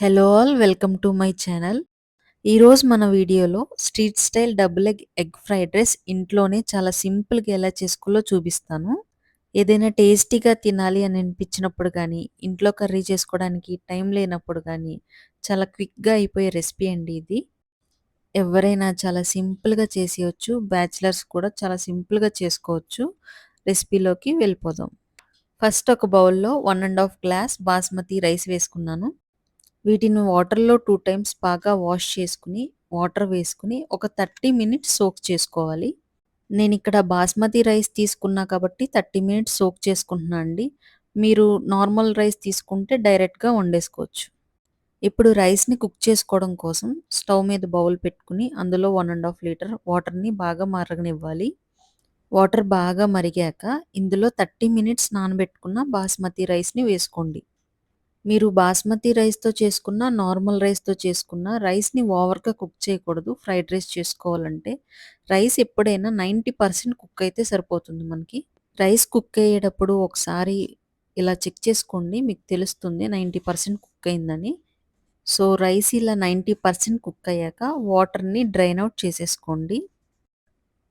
Hello all welcome to my channel ఈరోజు మన వీడియోలో street style double egg egg fried rice ఇంట్లోనే చాలా సింపుల్గా ఎలా చేసుకోలో చూపిస్తాను. ఏదైనా టేస్టీగా తినాలి అని అనిపించినప్పుడు కానీ ఇంట్లో కర్రీ చేసుకోవడానికి టైం లేనప్పుడు కానీ చాలా క్విక్గా అయిపోయే రెసిపీ అండి ఇది. ఎవరైనా చాలా సింపుల్గా చేసేయచ్చు బ్యాచిలర్స్ కూడా చాలా సింపుల్గా చేసుకోవచ్చు. రెసిపీలోకి వెళ్ళిపోదాం. ఫస్ట్ ఒక బౌల్లో one and half glass basmati rice వేసుకున్నాను. వీటిని వాటర్లో టూ టైమ్స్ బాగా వాష్ చేసుకుని వాటర్ వేసుకుని ఒక థర్టీ మినిట్స్ సోక్ చేసుకోవాలి. నేను ఇక్కడ బాస్మతి రైస్ తీసుకున్నా కాబట్టి థర్టీ మినిట్స్ సోక్ చేసుకుంటున్నా అండి. మీరు నార్మల్ రైస్ తీసుకుంటే డైరెక్ట్గా వండేసుకోవచ్చు. ఇప్పుడు రైస్ని కుక్ చేసుకోవడం కోసం స్టవ్ మీద బౌల్ పెట్టుకుని అందులో వన్ అండ్ హాఫ్ లీటర్ వాటర్ని బాగా మరగనివ్వాలి. వాటర్ బాగా మరిగాక ఇందులో థర్టీ మినిట్స్ నానబెట్టుకున్న బాస్మతి రైస్ని వేసుకోండి. మీరు బాస్మతి రైస్తో చేసుకున్న నార్మల్ రైస్తో చేసుకున్న రైస్ని ఓవర్గా కుక్ చేయకూడదు. ఫ్రైడ్ రైస్ చేసుకోవాలంటే రైస్ ఎప్పుడైనా నైంటీ పర్సెంట్ కుక్ అయితే సరిపోతుంది మనకి. రైస్ కుక్ అయ్యేటప్పుడు ఒకసారి ఇలా చెక్ చేసుకోండి. మీకు తెలుస్తుంది నైంటీ పర్సెంట్ కుక్ అయిందని. సో రైస్ ఇలా నైంటీ పర్సెంట్ కుక్ అయ్యాక వాటర్ని డ్రైన్ అవుట్ చేసేసుకోండి.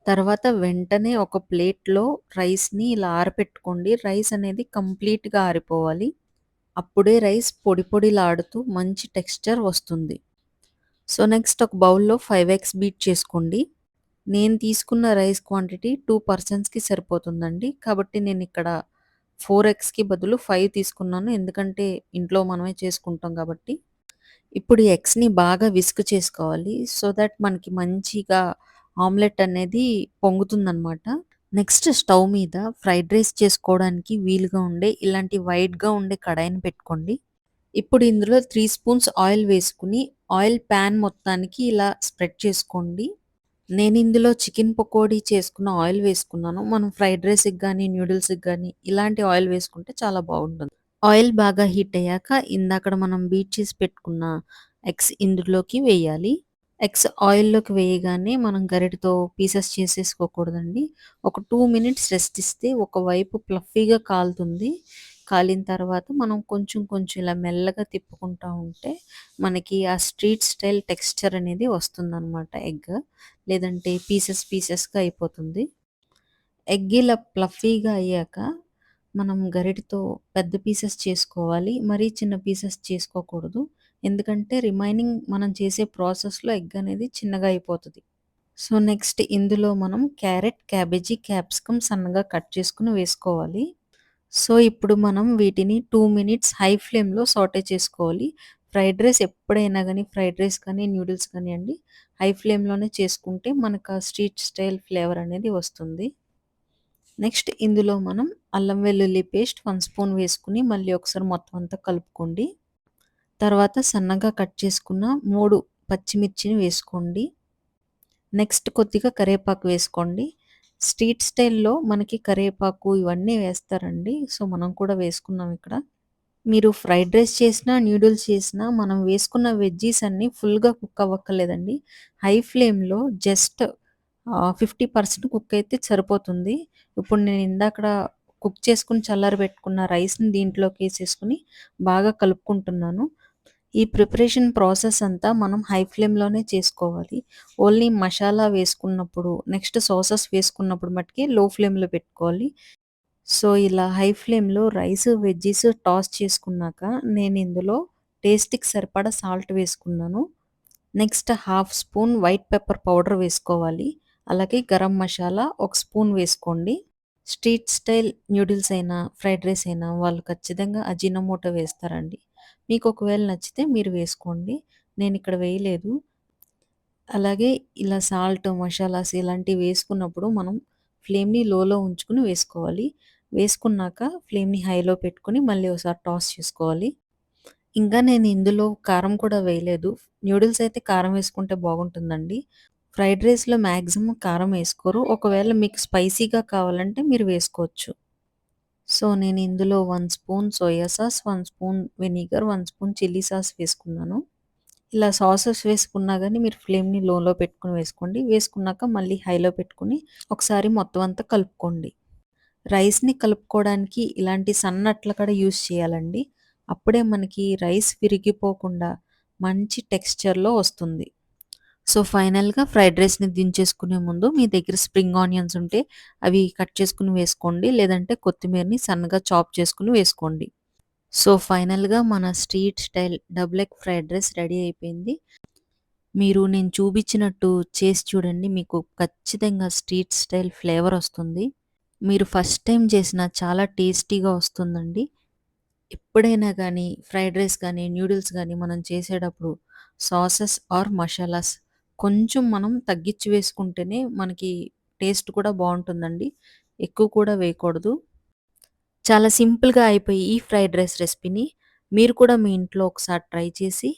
తర్వాత వెంటనే ఒక ప్లేట్లో రైస్ని ఇలా ఆరపెట్టుకోండి. రైస్ అనేది కంప్లీట్గా ఆరిపోవాలి. అప్పుడే రైస్ పొడి పొడిలాడుతూ మంచి టెక్స్చర్ వస్తుంది. సో నెక్స్ట్ ఒక బౌల్లో ఫైవ్ ఎగ్స్ బీట్ చేసుకోండి. నేను తీసుకున్న రైస్ క్వాంటిటీ టూ పర్సన్స్కి సరిపోతుందండి. కాబట్టి నేను ఇక్కడ ఫోర్ ఎగ్స్కి బదులు ఫైవ్ తీసుకున్నాను. ఎందుకంటే ఇంట్లో మనమే చేసుకుంటాం కాబట్టి. ఇప్పుడు ఎగ్స్ని బాగా విసుగు చేసుకోవాలి. సో దట్ మనకి మంచిగా ఆమ్లెట్ అనేది పొంగుతుందనమాట నెక్స్ట్ స్టవ్ మీద ఫ్రైడ్ రైస్ చేసుకోవడానికి వీలుగా ఉండే ఇలాంటి వైట్గా ఉండే కడాయిని పెట్టుకోండి. ఇప్పుడు ఇందులో త్రీ స్పూన్స్ ఆయిల్ వేసుకుని ఆయిల్ ప్యాన్ మొత్తానికి ఇలా స్ప్రెడ్ చేసుకోండి. నేను ఇందులో చికెన్ పకోడీ చేసుకున్న ఆయిల్ వేసుకున్నాను. మనం ఫ్రైడ్ రైస్కి కానీ న్యూడిల్స్కి కానీ ఇలాంటి ఆయిల్ వేసుకుంటే చాలా బాగుంటుంది. ఆయిల్ బాగా హీట్ అయ్యాక ఇందాక మనం బీట్ చేసి పెట్టుకున్న ఎగ్స్ ఇందులోకి వేయాలి. ఎగ్స్ ఆయిల్లోకి వేయగానే మనం గరిటతో పీసెస్ చేసేసుకోకూడదండి. ఒక టూ మినిట్స్ రెస్ట్ ఇస్తే ఒకవైపు ప్లఫీగా కాలుతుంది. కాలిన తర్వాత మనం కొంచెం కొంచెం ఇలా మెల్లగా తిప్పుకుంటూ ఉంటే మనకి ఆ స్ట్రీట్ స్టైల్ టెక్స్చర్ అనేది వస్తుందన్నమాట ఎగ్. లేదంటే పీసెస్ పీసెస్గా అయిపోతుంది. ఎగ్ ఇలా ప్లఫీగా అయ్యాక మనం గరిటతో పెద్ద పీసెస్ చేసుకోవాలి. మరీ చిన్న పీసెస్ చేసుకోకూడదు. ఎందుకంటే రిమైనింగ్ మనం చేసే ప్రాసెస్లో ఎగ్ అనేది చిన్నగా అయిపోతుంది. సో నెక్స్ట్ ఇందులో మనం క్యారెట్ క్యాబేజీ క్యాప్సికమ్ సన్నగా కట్ చేసుకుని వేసుకోవాలి. సో ఇప్పుడు మనం వీటిని టూ మినిట్స్ హై ఫ్లేమ్లో సాటే చేసుకోవాలి. ఫ్రైడ్ రైస్ ఎప్పుడైనా కానీ ఫ్రైడ్ రైస్ కానీ నూడిల్స్ కానీ అండి హై ఫ్లేమ్లోనే చేసుకుంటే మనకు ఆ స్ట్రీట్ స్టైల్ ఫ్లేవర్ అనేది వస్తుంది. నెక్స్ట్ ఇందులో మనం అల్లం వెల్లుల్లి పేస్ట్ వన్ స్పూన్ వేసుకుని మళ్ళీ ఒకసారి మొత్తం అంతా కలుపుకోండి. తర్వాత సన్నగా కట్ చేసుకున్న మూడు పచ్చిమిర్చిని వేసుకోండి. నెక్స్ట్ కొద్దిగా కరివేపాకు వేసుకోండి. స్ట్రీట్ స్టైల్లో మనకి కరివేపాకు ఇవన్నీ వేస్తారండి. సో మనం కూడా వేసుకున్నాం ఇక్కడ. మీరు ఫ్రైడ్ రైస్ చేసినా న్యూడిల్స్ చేసినా మనం వేసుకున్న వెజ్జీస్ అన్నీ ఫుల్గా కుక్ అవ్వక్కర్లేదండి. హై ఫ్లేమ్లో జస్ట్ ఫిఫ్టీ పర్సెంట్ కుక్ అయితే సరిపోతుంది. ఇప్పుడు నేను ఇందాక కుక్ చేసుకుని చల్లారి పెట్టుకున్న రైస్ని దీంట్లోకి వేసేసుకుని బాగా కలుపుకుంటున్నాను. ఈ ప్రిపరేషన్ ప్రాసెస్ అంతా మనం హై ఫ్లేమ్లోనే చేసుకోవాలి. ఓన్లీ మసాలా వేసుకున్నప్పుడు నెక్స్ట్ సాసెస్ వేసుకున్నప్పుడు మట్టుకి లో ఫ్లేమ్లో పెట్టుకోవాలి. సో ఇలా హై ఫ్లేమ్లో రైస్ వెజ్జీస్ టాస్ చేసుకున్నాక నేను ఇందులో టేస్ట్కి సరిపడా సాల్ట్ వేసుకున్నాను. Next half spoon white pepper powder వేసుకోవాలి. అలాగే గరం మసాలా ఒక స్పూన్ వేసుకోండి. స్ట్రీట్ స్టైల్ న్యూడిల్స్ అయినా ఫ్రైడ్ రైస్ అయినా వాళ్ళు ఖచ్చితంగా అజినోమోటో వేస్తారండి. మీకు ఒకవేళ నచ్చితే మీరు వేసుకోండి. నేను ఇక్కడ వేయలేదు. అలాగే ఇలా సాల్ట్ మసాలాస్ ఇలాంటివి వేసుకున్నప్పుడు మనం ఫ్లేమ్ని లోలో ఉంచుకుని వేసుకోవాలి. వేసుకున్నాక ఫ్లేమ్ని హైలో పెట్టుకుని మళ్ళీ ఒకసారి టాస్ చేసుకోవాలి. ఇంకా నేను ఇందులో కారం కూడా వేయలేదు. న్యూడిల్స్ అయితే కారం వేసుకుంటే బాగుంటుందండి. ఫ్రైడ్ రైస్లో మ్యాక్సిమం కారం వేసుకోరు. ఒకవేళ మీకు స్పైసీగా కావాలంటే మీరు వేసుకోవచ్చు. సో నేను ఇందులో one spoon soya sauce one spoon vinegar one spoon chilli sauce వేసుకున్నాను. ఇలా సాసెస్ వేసుకున్నా కానీ మీరు ఫ్లేమ్ని లోలో పెట్టుకుని వేసుకోండి. వేసుకున్నాక మళ్ళీ హైలో పెట్టుకుని ఒకసారి మొత్తం అంతా కలుపుకోండి. రైస్ని కలుపుకోవడానికి ఇలాంటి సన్నట్ల కూడా యూస్ చేయాలండి. అప్పుడే మనకి రైస్ విరిగిపోకుండా మంచి టెక్స్చర్‌లో వస్తుంది. సో, ఫైనల్‌గా ఫ్రైడ్ రైస్‌ని దించేసుకునే ముందు మీ దగ్గర స్ప్రింగ్ ఆనియన్స్ ఉంటే అవి కట్ చేసుకుని వేసుకోండి. లేదంటే కొత్తిమీరని సన్నగా చాప్ చేసుకుని వేసుకోండి. సో, ఫైనల్‌గా మన street style double egg fried rice ready అయిపోయింది. మీరు నేను చూపించినట్టు చేసి చూడండి. మీకు ఖచ్చితంగా స్ట్రీట్ స్టైల్ ఫ్లేవర్ వస్తుంది. మీరు ఫస్ట్ టైం చేసినా చాలా టేస్టీగా వస్తుందండి. ఎప్పుడైనా కానీ ఫ్రైడ్ రైస్ కానీ న్యూడిల్స్ కానీ మనం చేసేటప్పుడు సాసెస్ ఆర్ మసాలాస్ కొంచెం మనం తగ్గించి వేసుకుంటేనే మనకి టేస్ట్ కూడా బావుంటుందండి. ఎక్కువ కూడా వేయకూడదు. చాలా సింపుల్‌గా అయిపోయి ఈ ఫ్రైడ్ రైస్ రెసిపీని మీరు కూడా మీ ఇంట్లో ఒకసారి ట్రై చేసి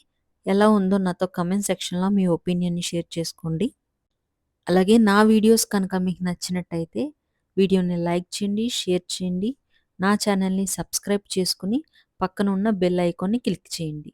ఎలా ఉందో నాతో కామెంట్ సెక్షన్‌లో మీ ఒపీనియన్‌ని షేర్ చేసుకోండి. అలాగే నా వీడియోస్ కనుక మీకు నచ్చినట్టయితే వీడియోని లైక్ చేయండి, షేర్ చేయండి. నా ఛానల్‌ని సబ్స్క్రైబ్ చేసుకొని పక్కన ఉన్న బెల్ ఐకాన్‌ని క్లిక్ చేయండి.